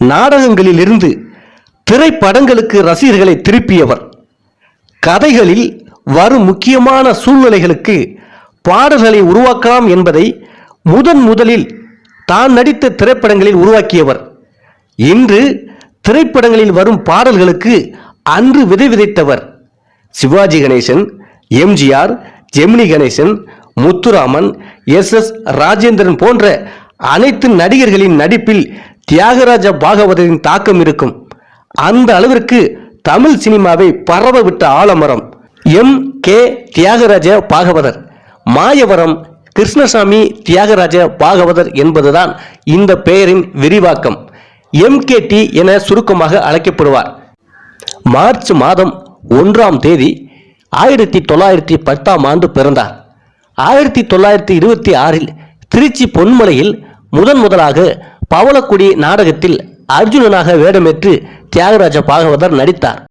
நாடகங்களிலிருந்து திரைப்படங்களுக்கு ரசிகர்களை திருப்பியவர். கதைகளில் வரும் முக்கியமான சூழ்நிலைகளுக்கு பாடல்களை உருவாக்கலாம் என்பதை முதன் முதலில் தான் நடித்த திரைப்படங்களில் உருவாக்கியவர். இன்று திரைப்படங்களில் வரும் பாடல்களுக்கு அன்று விதை விதைத்தவர். சிவாஜி கணேசன் எம்ஜிஆர் ஜெமினி கணேசன் முத்துராமன் எஸ் எஸ் ராஜேந்திரன் போன்ற அனைத்து நடிகர்களின் நடிப்பில் தியாகராஜ பாகவதரின் தாக்கம் இருக்கும். அந்த அளவிற்கு தமிழ் சினிமாவை பரவ விட்ட ஆலமரம். எம். கே. தியாகராஜ பாகவதர். மாயவரம் கிருஷ்ணசாமி தியாகராஜ பாகவதர் என்பதுதான் இந்த பெயரின் விரிவாக்கம். எம். கேடி என சுருக்கமாக அழைக்கப்படுவார். மார்ச் மாதம் ஒன்றாம் தேதி ஆயிரத்தி தொள்ளாயிரத்தி பத்தாம் ஆண்டு பிறந்தார். ஆயிரத்தி தொள்ளாயிரத்தி இருபத்தி ஆறில் திருச்சி பொன்மலையில் முதன் முதலாக பவளக்குடி நாடகத்தில் அர்ஜுனனாக வேடமேற்று தியாகராஜ பாகவதர் நடித்தார்.